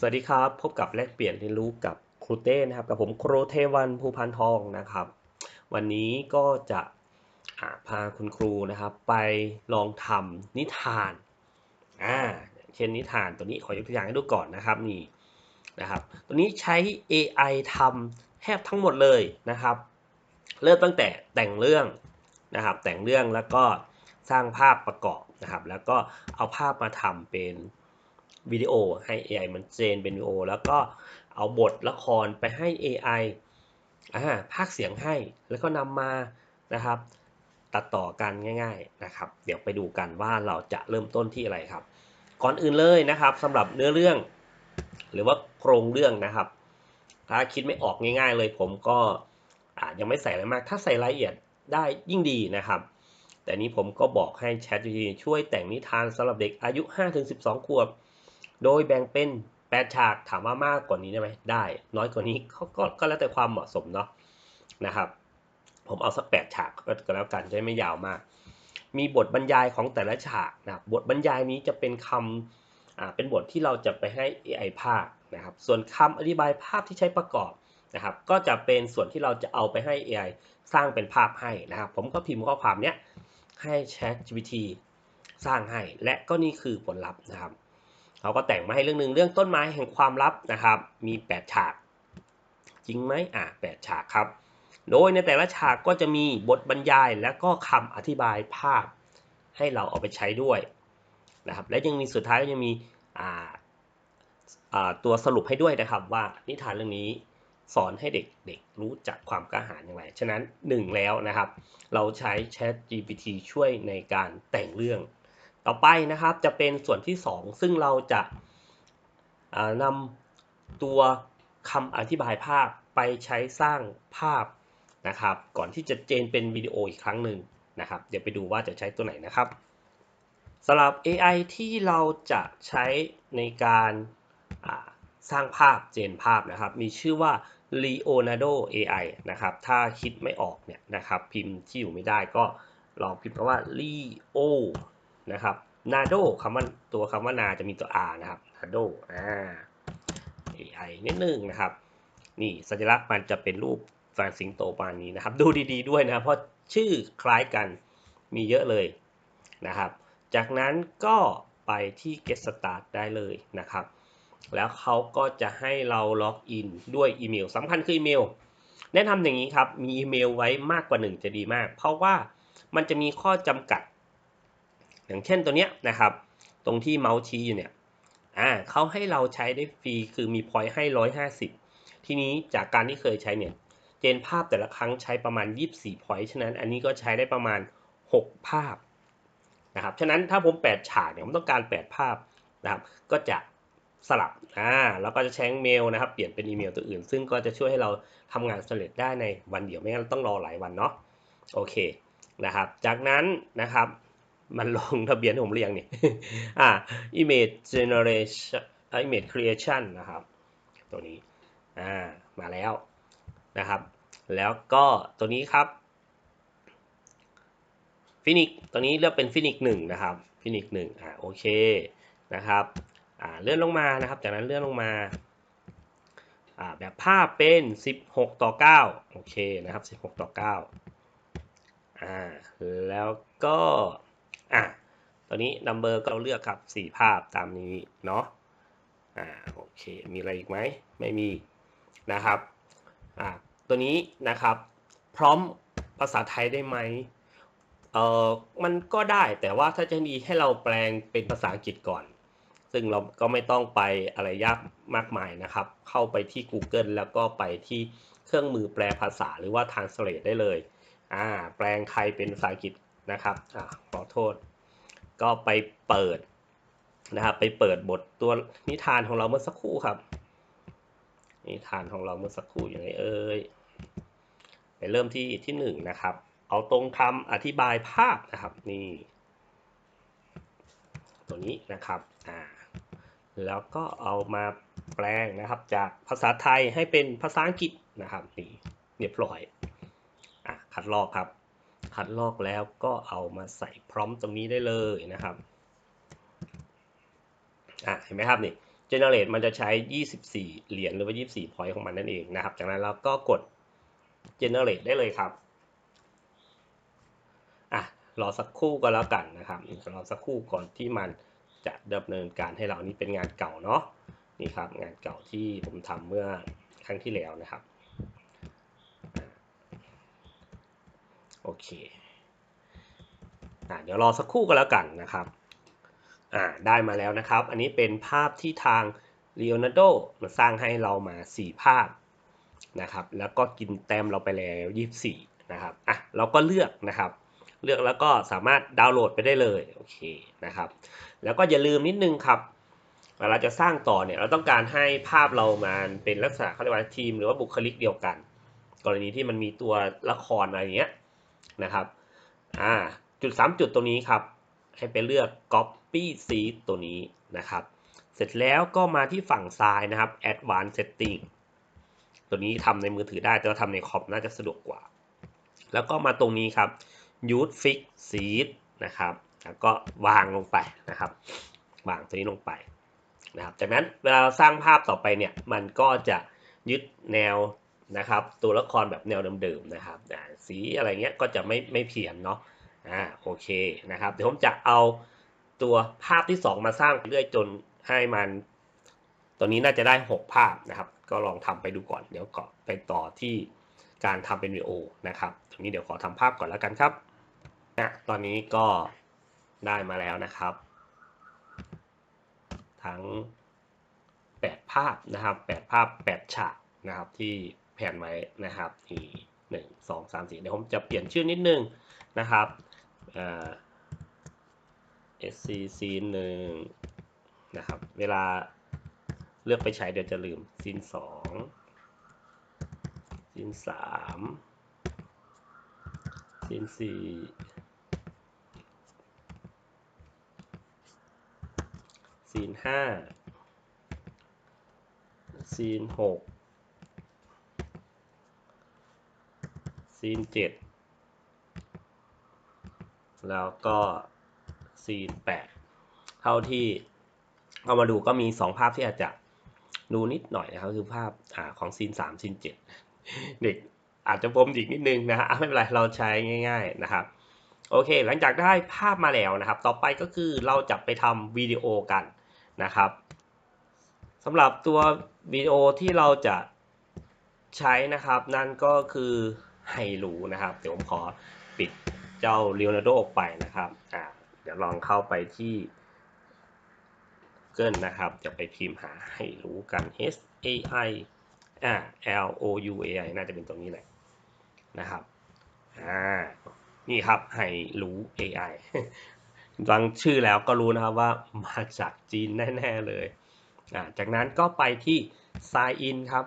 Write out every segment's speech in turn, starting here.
สวัสดีครับ พบกับแลกเปลี่ยนเรียนรู้กับครูเต้นะครับ กับผมครูเทวันภูพันทองนะครับ วันนี้ก็จะาพาคุณครูนะครับ ไปลองทำนิทานอ่าเช่นนิทานตัวนี้ขอยกตัวอย่างให้ดูก่อนนะครับนี่นะครับ ตัวนี้ใช้ AI ทำแทบทั้งหมดเลยนะครับ เริ่มตั้งแต่แต่งเรื่องนะครับ แต่งเรื่องแล้วก็สร้างภาพประกอบนะครับ แล้วก็เอาภาพมาทำเป็น วิดีโอให้ AI มันเจนเป็นวิดีโอ แล้วก็เอาบทละครไปให้ AI อ่าพากเสียงให้แล้วก็นำมานะครับ ตัดต่อกันง่ายๆนะครับ เดี๋ยวไปดูกันว่าเราจะเริ่มต้นที่อะไรครับ ก่อนอื่นเลยนะครับสำหรับเนื้อเรื่อง หรือว่าโครงเรื่องนะครับ ถ้าคิดไม่ออกง่าย ๆ เลยผมก็อ่ายังไม่ใส่อะไรมาก ถ้าใส่รายละเอียดได้ยิ่งดีนะครับ แต่นี้ผมก็บอกให้ ChatGPT ช่วยแต่งนิทานสำหรับเด็กอายุ 5-12 ขวบ โดยแบ่งเป็น 8 ฉากถามว่ามากกว่านี้ได้ไหมได้ น้อยกว่านี้ก็ก็ก็แล้วแต่ความเหมาะสมเนาะนะครับผมเอาสัก 8 ฉากก็แล้วกันจะไม่ยาวมาก มีบทบรรยายของแต่ละฉากนะครับบทบรรยายนี้จะเป็นคำอ่าเป็นบทที่เราจะไปให้ AI ภาคนะครับ ส่วนคำอธิบายภาพที่ใช้ประกอบนะครับ ก็จะเป็นส่วนที่เราจะเอาไปให้ AI สร้างเป็นภาพให้นะครับ ผมก็พิมพ์ข้อความเนี้ยให้ ChatGPT สร้างให้ และก็นี่คือผลลัพธ์นะครับ เขาก็แต่งมาให้เรื่องหนึ่งเรื่องต้นไม้แห่งความลับนะครับ มี 8 ฉาก จริงไหมอะ8ฉากครับ โดยในแต่ละฉากก็จะมีบทบรรยายและก็คำอธิบายภาพให้เราเอาไปใช้ด้วยนะครับและยังมีสุดท้ายก็ยังมีอ่าอ่าตัวสรุปให้ด้วยนะครับว่านิทานเรื่องนี้สอนให้เด็กๆรู้จักความกล้าหาญอย่างไร ฉะนั้น 1 แล้วนะครับ เราใช้ Chat GPT ช่วยในการแต่งเรื่อง ต่อไปนะครับจะเป็นส่วนที่ 2 ซึ่งเราจะานำตัวคำอธิบายภาพไปใช้สร้างภาพนะครับ ก่อนที่จะเจนเป็นวิดีโออีกครั้งหนึ่งนะครับ เดี๋ยวไปดูว่าจะใช้ตัวไหนนะครับสำหรับ AI ที่เราจะใช้ในการาสร้างภาพเจนภาพนะครับ มีชื่อว่า Leonardo AI นะครับ ถ้าคิดไม่ออกเนี่ยนะครับ พิมพ์ที่อยู่ไม่ได้ก็ลองพิมพ์คำว่า Leo นะครับ Nado คำว่าตัวคำว่านาจะมีตัว R นะครับ Nado อ่า AI นิดนึงนะครับ นี่สัญลักษณ์มันจะเป็นรูปแฟนสิงโตปานนี้นะครับ ดูดีๆด้วยนะเพราะชื่อคล้ายกันมีเยอะเลยนะครับ จากนั้นก็ไปที่ get start ได้เลยนะครับ แล้วเขาก็จะให้เราล็อกอินด้วยอีเมลสำคัญคืออีเมล แนะนำอย่างนี้ครับ มีอีเมลไว้มากกว่า 1 จะดีมาก เพราะว่ามันจะมีข้อจำกัด อย่างเช่นตัวเนี้ยนะครับ ตรงที่เมาส์ชี้อยู่เนี่ยอ่าเขาให้เราใช้ได้ฟรีคือมีพอยต์ให้150ทีนี้จากการที่เคยใช้เนี่ย เจนภาพแต่ละครั้งใช้ประมาณ 24 พอยต์ฉะนั้นอันนี้ก็ใช้ได้ประมาณ 6 ภาพนะครับ ฉะนั้นถ้าผม 8 ฉากเนี่ยผมต้องการ 8 ภาพนะครับ ก็จะสลับ อ่า แล้วก็จะแช้งเมลนะครับ เปลี่ยนเป็นอีเมลตัวอื่น ซึ่งก็จะช่วยให้เราทำงานสำเร็จได้ในวันเดียว ไม่งั้นต้องรอหลายวันเนาะ โอเค นะครับ จากนั้นนะครับ มันลงทะเบียนให้ผมเรียงเนี่ยอ่า image generation image creation นะครับ ตัวนี้อ่ามาแล้วนะครับ แล้วก็ตัวนี้ครับฟินิกตัวนี้เลือกเป็นฟินิกหนึ่งนะครับฟินิกหนึ่งอ่าโอเคนะครับอ่าเลื่อนลงมานะครับ จากนั้นเลื่อนลงมาอ่าแบบภาพเป็น 16 ต่อ 9 โอเคนะครับ 16 ต่อ 9อ่าแล้วก็ อ่าตัวนี้นัมเบอร์ก็เลือกครับ 4 ภาพตามนี้เนาะอ่าโอเค มีอะไรอีกไหมไม่มีนะครับอ่าตัวนี้นะครับ พร้อมภาษาไทยได้ไหมเออมันก็ได้แต่ว่าถ้าจะดีให้เราแปลงเป็นภาษาอังกฤษก่อน ซึ่งเราก็ไม่ต้องไปอะไรยากมากมายนะครับ เข้าไปที่ Google แล้วก็ไปที่เครื่องมือแปลภาษาหรือว่า translate ได้เลยอ่าแปลงไทยเป็นภาษาอังกฤษ นะครับอขอโทษ ก็ไปเปิดนะครับ ไปเปิดบทตัวนิทานของเราเมื่อสักครู่ครับ นิทานของเราเมื่อสักครู่อย่างไรเอ่ยไปเริ่มที่ที่หนึ่งนะครับ เอาตรงคำอธิบายภาพนะครับนี่ ตัวนี้นะครับอ่าแล้วก็เอามาแปลงนะครับ จากภาษาไทยให้เป็นภาษาอังกฤษนะครับนี่เรียบร้อยอะคัดลอกครับ คัดลอกแล้วก็เอามาใส่พร้อมตรงนี้ได้เลยนะครับอะเห็นไหมครับนี่ generate มันจะใช้ 24 เหรียญหรือว่า 24 point ของมันนั่นเองนะครับ จากนั้นเราก็กด generate ได้เลยครับอะรอสักครู่ก็แล้วกันนะครับรอสักครู่ก่อนที่มันจะดำเนินการให้เรานี่เป็นงานเก่าเนาะนี่ครับงานเก่าที่ผมทำเมื่อครั้งที่แล้วนะครับ โอเคอะเดี๋ยวรอสักครู่ก็แล้วกันนะครับอ่าได้มาแล้วนะครับ อันนี้เป็นภาพที่ทาง Leonardo มาสร้างให้เรามา 4 ภาพนะครับ แล้วก็กินแต้มเราไปแล้ว 24 นะครับ อะ เราก็เลือกนะครับ เลือกแล้วก็สามารถดาวน์โหลดไปได้เลย โอเคนะครับ แล้วก็อย่าลืมนิดนึงครับ เวลาจะสร้างต่อเนี่ย เราต้องการให้ภาพเรามันเป็นลักษณะเขาเรียกว่าทีม หรือว่าบุคลิกเดียวกัน กรณีที่มันมีตัวละครอะไรเงี้ย นะครับอ่าจุด 3 จุดตรงนี้ครับ ให้ไปเลือก copy seed ตัวนี้นะครับ เสร็จแล้วก็มาที่ฝั่งซ้ายนะครับ advanced setting ตัวนี้ทำในมือถือได้ แต่ว่าทำในคอมน่าจะสะดวกกว่า แล้วก็มาตรงนี้ครับ use fix seed นะครับ แล้วก็วางลงไปนะครับ วางตัวนี้ลงไปนะครับ จากนั้นเวลาเราสร้างภาพต่อไปเนี่ย มันก็จะยึดแนว นะครับ ตัวละครแบบแนวเดิมๆนะครับสีอะไรเงี้ยก็จะไม่ไม่เพี้ยนเนาะอ่าโอเคนะครับ เดี๋ยวผมจะเอาตัวภาพที่ 2 มาสร้างเรื่อยจนให้มันตัวนี้น่าจะได้ 6 ภาพนะครับ ก็ลองทำไปดูก่อนเดี๋ยวก็ไปต่อที่การทำเป็นวิดีโอนะครับตรงนี้เดี๋ยวขอทำภาพก่อนแล้วกันครับนะตอนนี้ก็ได้มาแล้วนะครับ ทั้ง 8 ภาพนะครับ 8 ภาพ 8 ฉากนะครับที่ แผนไว้นะครับที่หนึ่งสองสามสี่เดี๋ยวผมจะเปลี่ยนชื่อนิดนึงนะครับ SCC หนึ่งนะครับ เวลาเลือกไปใช้เดี๋ยวจะลืมซีนสองซีนสามซีนสี่ซีนห้าซีนหก ซีนเจ็ดแล้วก็ซีนแปดเท่าที่เอามาดูก็มี2ภาพที่อาจจะดูนิดหน่อยนะครับ คือภาพอ่าของซีน3ซีน7เด็กอาจจะพรมอีกนิดนึงนะฮะไม่เป็นไรเราใช้ง่าย ๆนะครับโอเค หลังจากได้ภาพมาแล้วนะครับ ต่อไปก็คือเราจะไปทำวิดีโอกันนะครับสำหรับตัววิดีโอที่เราจะใช้นะครับ นั่นก็คือ ไฮรูนะครับ เดี๋ยวผมขอปิดเจ้า Leonardo ออกไปนะครับอ่าเดี๋ยวลองเข้าไปที่ Google นะครับจะไปพิมพ์หาให้รู้กัน H A I อ่า L O U A I น่าจะเป็นตรงนี้แหละนะครับอ่านี่ครับให้รู้ AI ฟังชื่อแล้วก็รู้นะครับว่ามาจากจีนแน่ ๆ เลยอ่าจากนั้นก็ไปที่ Sign In ครับ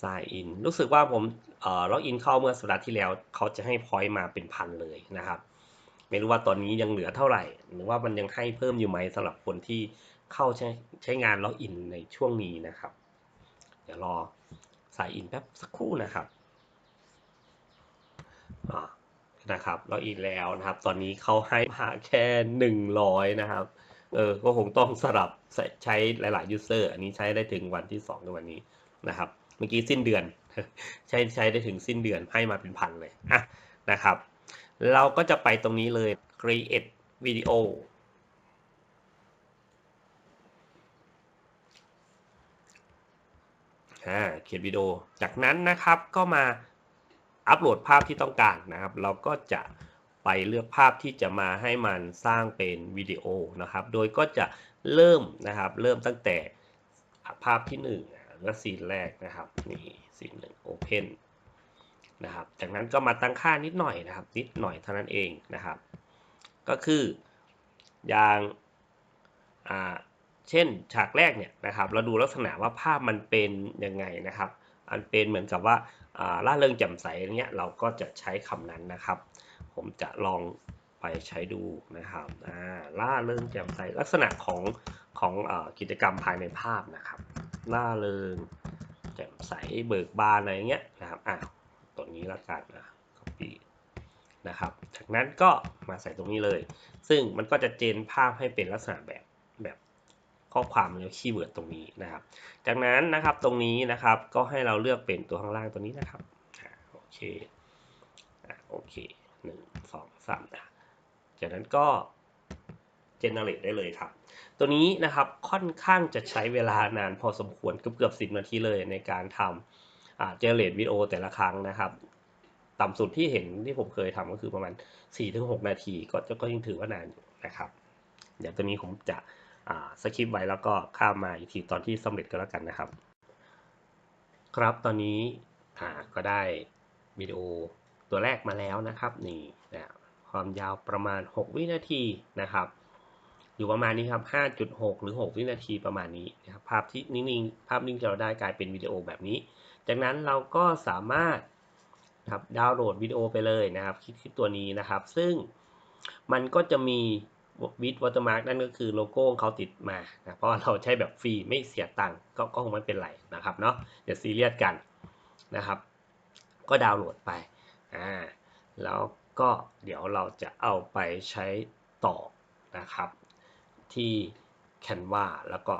Sign In รู้สึกว่าผมเอ่อล็อกอินเข้าเมื่อสัปดาห์ที่แล้วเขาจะให้พอยต์มาเป็นพันเลยนะครับ ไม่รู้ว่าตอนนี้ยังเหลือเท่าไหร่ หรือว่ามันยังให้เพิ่มอยู่ไหมสำหรับคนที่เข้าใช้ใช้งานล็อกอินในช่วงนี้นะครับ เดี๋ยวรอสายอินแป๊บสักครู่นะครับนะครับล็อกอินแล้วนะครับ ตอนนี้เขาให้มาแค่หนึ่งร้อยนะครับเออก็คงต้องสลับใช้หลายๆยูเซอร์อันนี้ใช้ได้ถึงวันที่2ในวันนี้นะครับ เมื่อกี้สิ้นเดือน ใช้ใช้ได้ถึงสิ้นเดือนให้มาเป็นพันเลยอะนะครับ เราก็จะไปตรงนี้เลย create video เขียนวิดีโอ จากนั้นนะครับก็มาอัปโหลดภาพที่ต้องการนะครับ เราก็จะไปเลือกภาพที่จะมาให้มันสร้างเป็นวิดีโอนะครับ โดยก็จะเริ่มนะครับ เริ่มตั้งแต่ภาพที่1 นึ่งและซีนแรกนะครับนี่ซีนหนึ่ง Open นะครับจากนั้นก็มาตั้งค่านิดหน่อยนะครับ นิดหน่อยเท่านั้นเองนะครับ ก็คืออย่างอ่าเช่นฉากแรกเนี่ยนะครับเราดูลักษณะว่าภาพมันเป็นยังไงนะครับอันเป็นเหมือนกับว่าล่าเริงแจ่มใสอย่างเงี้ยเราก็จะใช้คำนั้นนะครับ ผมจะลองไปใช้ดูนะครับล่าเริงแจ่มใสลักษณะของของอกิจกรรมภายในภาพนะครับ ล่าเริงแจ่มใสเบิกบานอะไรเงี้ยนะครับอ่าตัวนี้ละกันนะ copy นะครับ จากนั้นก็มาใส่ตรงนี้เลย ซึ่งมันก็จะเจนภาพให้เป็นลักษณะแบบแบบข้อความแล้วคีย์เวิร์ดตรงนี้นะครับ จากนั้นนะครับตรงนี้นะครับก็ให้เราเลือกเป็นตัวข้างล่างตัวนี้นะครับโอเคอ่าโอเคหนึ่งสองสามนะจากนั้นก็ generate ได้เลยครับ ตัวนี้นะครับค่อนข้างจะใช้เวลานานพอสมควรเกือบเกือบสินาทีเลยในการทำอ่า generate วิดีโอแต่ละครั้งนะครับ ต่ำสุดที่เห็นที่ผมเคยทำก็คือประมาณ 4-6 นาที ก็ก็ยังถือว่านานอยู่นะครับเดี๋ยวตัวนี้ผมจะสคริปไว้แล้วก็ข้ามมาอีกทีตอนที่สำเร็จก็แล้วกันนะครับ ครับตอนนี้ก็ได้วิดีโอตัวแรกมาแล้วนะครับนี่นะความยาวประมาณ 6 วินาทีนะครับ อยู่ประมาณนี้ครับ 5.6 หรือ 6 วินาทีประมาณนี้นะครับ ภาพที่นิ่งๆ ภาพนิ่งที่เราได้กลายเป็นวิดีโอแบบนี้ จากนั้นเราก็สามารถครับดาวน์โหลดวิดีโอไปเลยนะครับ คลิกที่ตัวนี้นะครับ ซึ่งมันก็จะมีวิดวอเตอร์มาร์กนั่นก็คือโลโก้เขาติดมานะเพราะเราใช้แบบฟรีไม่เสียตังค์ก็ก็คงไม่เป็นไรนะครับเนาะอย่าซีเรียสกันนะครับ ก็ดาวน์โหลดไปอ่าแล้วก็เดี๋ยวเราจะเอาไปใช้ต่อนะครับ ที่ Canva แล้วก็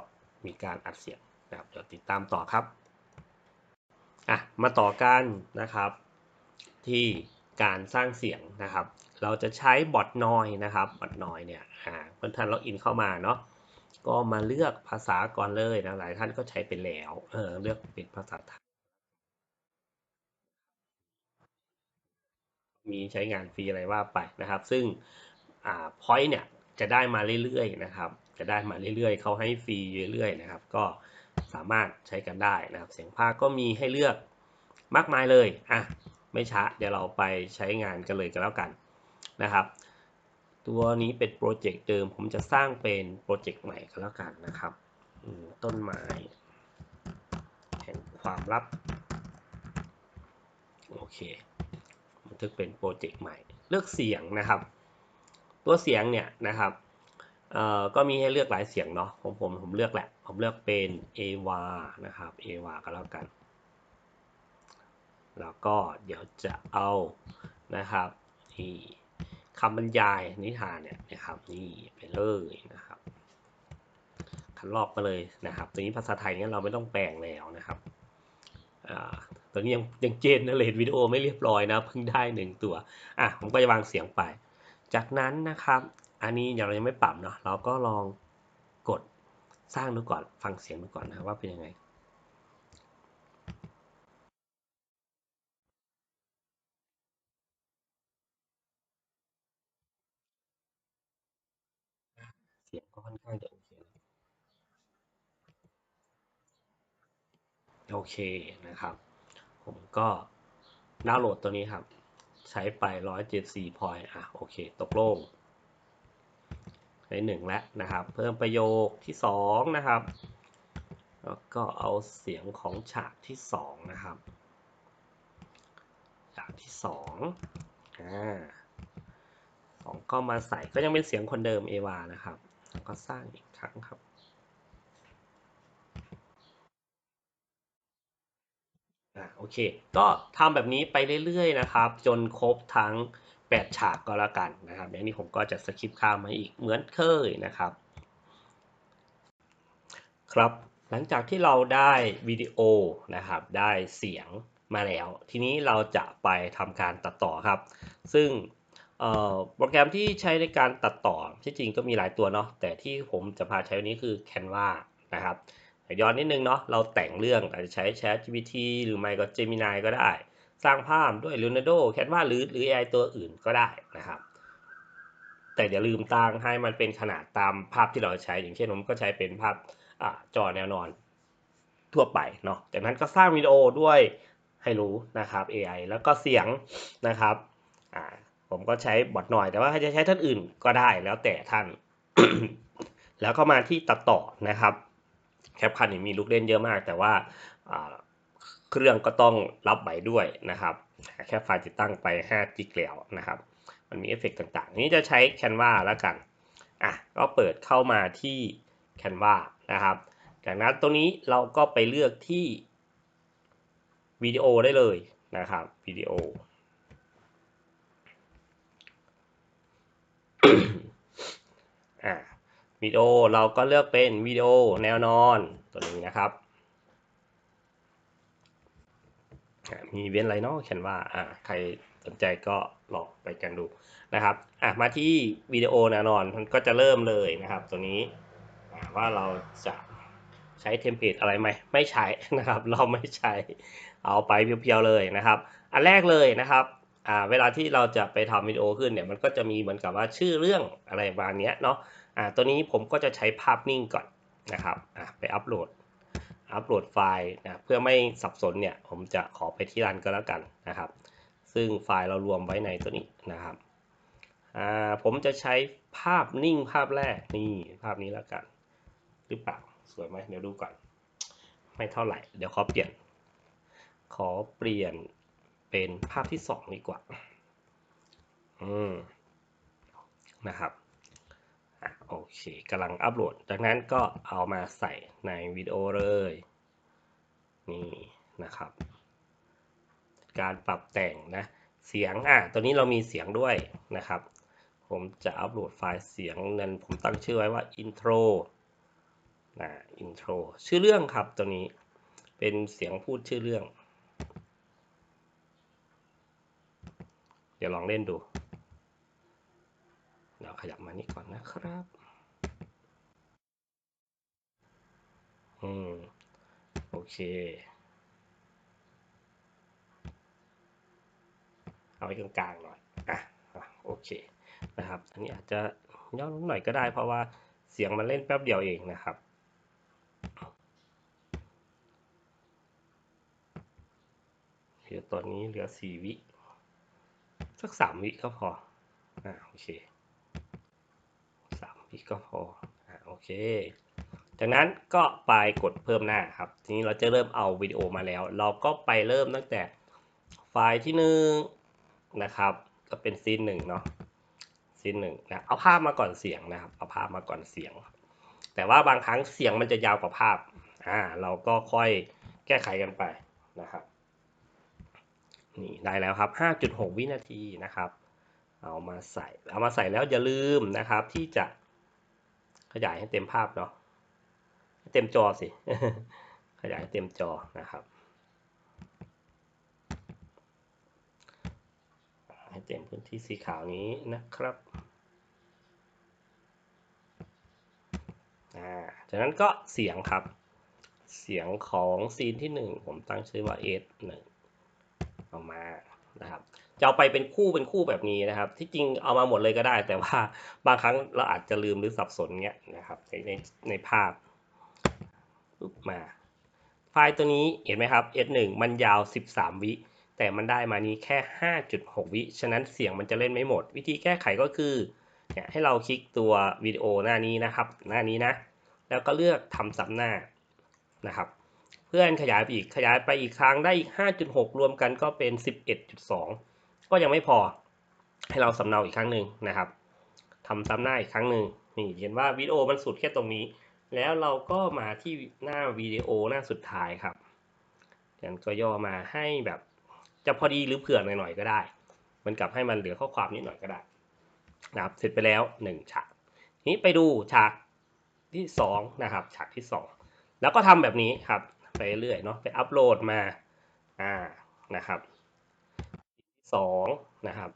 มีการอัดเสียงนะครับเดี๋ยวติดตามต่อครับอะมาต่อกันนะครับ ที่การสร้างเสียงนะครับ เราจะใช้บอทนอยนะครับบอทนอยเนี่ยเพื่อนท่านล็อกอินเข้ามาเนาะก็มาเลือกภาษาก่อนเลยนะหลายท่านก็ใช้เป็นแล้วเออเลือกเป็นภาษาไทยมีใช้งานฟรีอะไรว่าไปนะครับ ซึ่งอ่าพอยต์เนี่ย จะได้มาเรื่อยๆนะครับ จะได้มาเรื่อยๆเขาให้ฟรีเรื่อยๆนะครับ ก็สามารถใช้กันได้นะครับ เสียงภาคก็มีให้เลือกมากมายเลยอะไม่ช้าเดี๋ยวเราไปใช้งานกันเลยกันแล้วกันนะครับ ตัวนี้เป็นโปรเจกต์เดิมผมจะสร้างเป็นโปรเจกต์ใหม่กันแล้วกันนะครับต้นไม้แห่งความลับโอเคบันทึกเป็นโปรเจกต์ใหม่ เลือกเสียงนะครับ ตัวเสียงเนี่ยนะครับเอ่อก็มีให้เลือกหลายเสียงเนาะผมผมผมเลือกแหละ ผมเลือกเป็นเอวานะครับเอวาก็แล้วกัน แล้วก็เดี๋ยวจะเอานะครับนี่คำบรรยายนิทานเนี่ยนะครับนี่ไปเลยนะครับคันรอบมาเลยนะครับตัวนี้ภาษาไทยเนี่ยเราไม่ต้องแปลงแล้วนะครับตัวนี้ยังยังเจนเนเรตวิดีโอไม่เรียบร้อยนะเพิ่งได้หนึ่งตัวอะผมก็จะวางเสียงไป จากนั้นนะครับ อันนี้เรายังไม่ปรับเนาะเราก็ลองกดสร้างดูก่อนฟังเสียงดูก่อนนะว่าเป็นยังไงเสียงก็ค่อนข้างจะโอเคโอเคนะครับ ผมก็ดาวน์โหลดตัวนี้ครับ ใช้ไป 174พอยอะโอเค ตกลงในหนึ่งแล้วนะครับ เพิ่มประโยคที่ 2 นะครับ แล้วก็เอาเสียงของฉากที่ 2 นะครับ ฉากที่ 2 อ่าสองก็มาใส่ก็ยังเป็นเสียงคนเดิมเอวานะครับ ก็สร้างอีกครั้งครับ อ่าโอเค ก็ทำแบบนี้ไปเรื่อยๆนะครับ จนครบทั้ง 8 ฉากก็แล้วกันนะครับอย่างนี้ผมก็จะสคริปต์ข้ามมาอีกเหมือนเคยนะครับ ครับหลังจากที่เราได้วิดีโอนะครับ ได้เสียงมาแล้ว ทีนี้เราจะไปทำการตัดต่อครับ ซึ่งโปรแกรมที่ใช้ในการตัดต่อที่จริงก็มีหลายตัวเนาะแต่ที่ผมจะพาใช้วันนี้คือ Canva นะครับ ย้อนนิดนึงเนาะเราแต่งเรื่องอาจจะใช้ ChatGPT หรือไม่ก็ Gemini ก็ได้ สร้างภาพด้วย Leonardo Canva หรือหรือ AI ตัวอื่นก็ได้นะครับ แต่อย่าลืมตั้งให้มันเป็นขนาดตามภาพที่เราใช้ อย่างเช่นผมก็ใช้เป็นภาพจอแนวนอนทั่วไปเนาะจากนั้นก็สร้างวิดีโอด้วยให้รู้นะครับ AI แล้วก็เสียงนะครับผมก็ใช้บอทหน่อยแต่ว่าใครจะใช้ท่านอื่นก็ได้แล้วแต่ท่าน แล้วก็มาที่ตัดต่อนะครับ แคปคันมีลูกเล่นเยอะมาก แต่ว่าเครื่องก็ต้องรับไหวด้วยนะครับ แค่ไฟล์ติดตั้งไป5จิกแล้วนะครับ มันมีเอฟเฟกต่างๆ นี้จะใช้ Canva แล้วกัน อะ ก็เปิดเข้ามาที่ Canva นะครับ จากนั้นตรงนี้เราก็ไปเลือกที่วิดีโอได้เลยนะครับวิดีโออ่า วิดีโอเราก็เลือกเป็นวิดีโอแนวนอนตัวนี้นะครับมีเว้นอะไรเนาะเขียนว่าอ่าใครสนใจก็ลองไปกันดูนะครับอะมาที่วิดีโอแนวนอนมันก็จะเริ่มเลยนะครับ ตัวนี้ว่าเราจะใช้เทมเพลตอะไรไหมไม่ใช้นะครับ เราไม่ใช้เอาไปเพียวๆเลยนะครับ อันแรกเลยนะครับอ่าเวลาที่เราจะไปทำวิดีโอขึ้นเนี่ยมันก็จะมีเหมือนกับว่าชื่อเรื่องอะไรประมาณเนี้ยเนาะ อ่าตัวนี้ผมก็จะใช้ภาพนิ่งก่อนนะครับอ่าไปอัปโหลดอัปโหลดไฟล์นะเพื่อไม่สับสนเนี่ยผมจะขอไปที่รันก็แล้วกันนะครับ ซึ่งไฟล์เรารวมไว้ในตัวนี้นะครับอ่าผมจะใช้ภาพนิ่งภาพแรกนี่ภาพนี้แล้วกัน หรือเปล่าสวยไหมเดี๋ยวดูก่อน ไม่เท่าไหร่ เดี๋ยวขอเปลี่ยน ขอเปลี่ยนเป็นภาพที่สองดีกว่า อืมนะครับ โอเคกำลังอัปโหลด จากนั้นก็เอามาใส่ในวิดีโอเลย นี่นะครับ การปรับแต่งนะ เสียงอะตัวนี้เรามีเสียงด้วยนะครับ ผมจะอัปโหลดไฟล์เสียงนั้นผมตั้งชื่อไว้ว่า intro นะ intro ชื่อเรื่องครับตัวนี้เป็นเสียงพูดชื่อเรื่อง เดี๋ยวลองเล่นดู เดี๋ยวขยับมานี่ก่อนนะครับ อืม โอเค เอาไว้กลางๆหน่อย อะโอเค นะครับ อันนี้อาจจะย่อลงหน่อยก็ได้เพราะว่าเสียงมันเล่นแป๊บเดียวเองนะครับเหลือตอนนี้เหลือสี่วิ สักสามวิก็พอ อ่าโอเคสามวิก็พอ อ่าโอเค จากนั้นก็ไปกดเพิ่มหน้าครับ ทีนี้เราจะเริ่มเอาวิดีโอมาแล้ว เราก็ไปเริ่มตั้งแต่ไฟล์ที่หนึ่งนะครับ ก็เป็นซีนหนึ่งเนาะซีนหนึ่งนะเอาภาพมาก่อนเสียงนะครับ เอาภาพมาก่อนเสียง แต่ว่าบางครั้งเสียงมันจะยาวกว่าภาพอ่าเราก็ค่อยแก้ไขกันไปนะครับนี่ได้แล้วครับ 5.6 วินาทีนะครับ เอามาใส่ เอามาใส่แล้วอย่าลืมนะครับ ที่จะขยายให้เต็มภาพเนาะ เต็มจอสิ ขยายเต็มจอนะครับ ให้เต็มพื้นที่สีขาวนี้นะครับอ่าจากนั้นก็เสียงครับ เสียงของซีนที่ 1 ผมตั้งชื่อว่า S1 เอามานะครับจะเอาไปเป็นคู่เป็นคู่แบบนี้นะครับ ที่จริงเอามาหมดเลยก็ได้ แต่ว่าบางครั้งเราอาจจะลืมหรือสับสนเงี้ยนะครับในในในภาพ ปุ๊บมา ไฟล์ตัวนี้เห็นไหมครับ S1 มันยาว 13 วิ แต่มันได้มานี้แค่ 5.6 วิ ฉะนั้นเสียงมันจะเล่นไม่หมด วิธีแก้ไขก็คือเนี่ยให้เราคลิกตัววิดีโอหน้านี้นะครับ หน้านี้นะ แล้วก็เลือกทำซ้ำหน้านะครับ เพื่อนขยายไปอีกขยายไปอีกครั้งได้อีก 5.6 รวมกันก็เป็น 11.2 ก็ยังไม่พอ ให้เราสำเนาอีกครั้งหนึ่งนะครับทำซ้ำหน้าอีกครั้งหนึ่งนี่เห็นว่าวิดีโอมันสุดแค่ตรงนี้ แล้วเราก็มาที่หน้าวิดีโอหน้าสุดท้ายครับเดี๋ยวก็ย่อมาให้แบบ จะพอดีหรือเผื่อหน่อยๆก็ได้มือนกลับให้มันเหลือข้อความนิดหน่อยก็ได้นะครับเสร็จไปแล้ว 1 ฉาก นี้ไปดูฉากที่2นะครับ ฉากที่ 2 แล้วก็ทำแบบนี้ครับ ไปเรื่อยเนาะไปอัปโหลดมาอ่านะครับสองนะครับ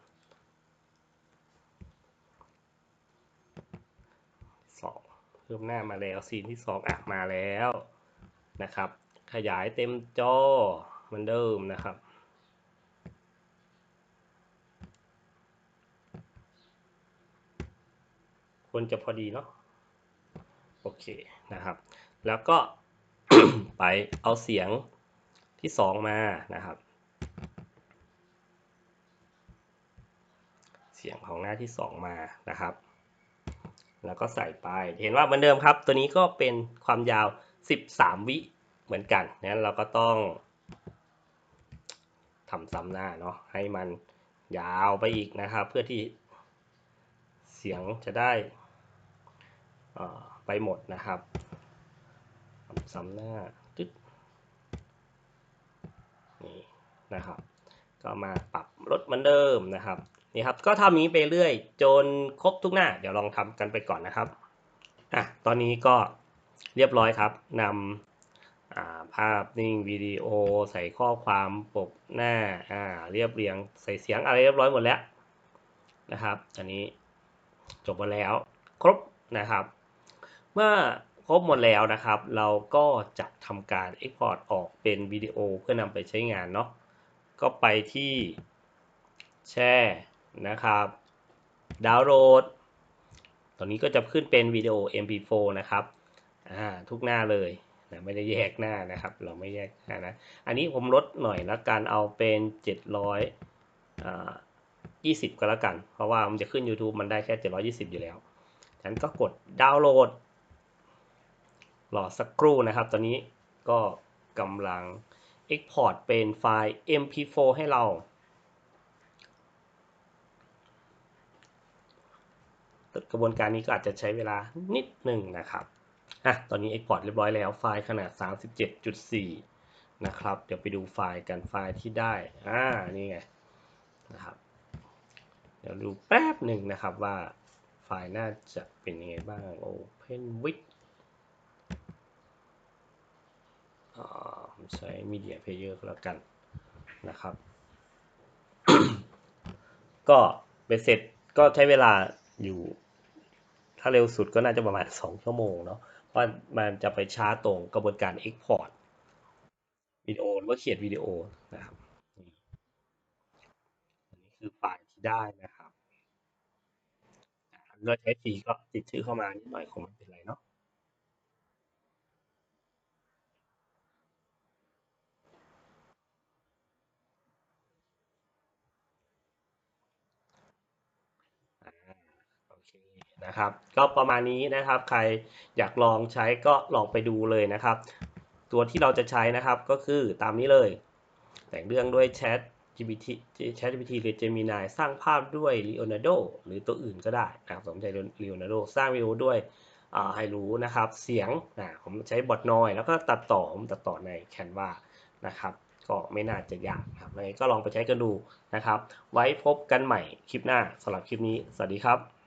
สองเพิ่มหน้ามาแล้วซีนที่สองอะมาแล้วนะครับ ขยายเต็มจอเหมือนเดิมนะครับ ควรจะพอดีเนาะโอเคนะครับ แล้วก็ไปเอาเสียงที่สองมานะครับ เสียงของหน้าที่สองมานะครับ แล้วก็ใส่ไป เห็นว่าเหมือนเดิมครับ ตัวนี้ก็เป็นความยาว 13 วิเหมือนกันนั้นเราก็ต้องทำซ้ำหน้าเนาะให้มันยาวไปอีกนะครับ เพื่อที่เสียงจะได้ไปหมดนะครับซ้ำหน้าตึ๊ดนี่นะครับ ก็มาปรับลดเหมือนเดิมนะครับ นี่ครับ ก็ทำอย่านี้ไปเรื่อยจนครบทุกหน้า เดี๋ยวลองทำกันไปก่อนนะครับอะตอนนี้ก็เรียบร้อยครับนำภาพนิ่งวิดีโอใส่ข้อความปกหน้าอ่าเรียบเรียงใส่เสียงอะไรเรียบร้อยหมดแล้วนะครับอันนี้จบหมดแล้วครบนะครับ เมื่อครบหมดแล้วนะครับ เราก็จะทำการ Export ออกเป็นวิดีโอเพื่อนำไปใช้งานเนาะก็ไปที่แช่ นะครับ ดาวน์โหลด ตอนนี้ก็จะขึ้นเป็นวิดีโอ MP4 นะครับอ่าทุกหน้าเลยนะไม่ได้แยกหน้านะครับ เราไม่แยกหน้านะ อันนี้ผมลดหน่อยละกันเอาเป็น700อ่า20 ก็แล้วกัน เพราะว่ามันจะขึ้น YouTube มันได้แค่ 720 อยู่แล้ว ฉันก็กดดาวน์โหลดรอสักครู่นะครับ ตอนนี้ก็กำลัง Export เป็นไฟล์ MP4 ให้เรา กระบวนการนี้ก็อาจจะใช้เวลานิดหนึ่งนะครับอะตอนนี้ Export เรียบร้อยแล้วไฟล์ขนาด 37.4 นะครับ เดี๋ยวไปดูไฟล์กันไฟล์ที่ได้อ่านี่ไงนะครับ เดี๋ยวดูแป๊บหนึ่งนะครับว่าไฟล์น่าจะเป็นยังไงบ้าง Open with อ่าผมใช้ Media Player ก็แล้วกันนะครับ ก็เป็นเสร็จก็ใช้เวลาอยู่ ถ้าเร็วสุดก็น่าจะประมาณ 2 ชั่วโมงเนาะเพราะมันจะไปช้าตรงกระบวนการ Export วิดีโอหรือว่าเขียนวิดีโอนะครับนี่อันนี้คือไฟล์ที่ได้นะครับเราใช้ฟรีก็ติดชื่อเข้ามานิดหน่อยคงไม่เป็นไรเนาะ โอเค นะครับก็ประมาณนี้นะครับ ใครอยากลองใช้ก็ลองไปดูเลยนะครับ ตัวที่เราจะใช้นะครับก็คือตามนี้เลย แต่งเรื่องด้วย Chat GPT Chat GPT หรือ Gemini สร้างภาพด้วย Leonardo หรือตัวอื่นก็ได้นะครับสมใจ Leonardo สร้างวิดีโอด้วยให้รู้นะครับ เสียงนะผมใช้บอทนอย แล้วก็ตัดต่อผมตัดต่อใน Canva นะครับก็ไม่น่าจะยากครับก็ลองไปใช้กันดูนะครับ ไว้พบกันใหม่คลิปหน้าสำหรับคลิปนี้ สวัสดีครับ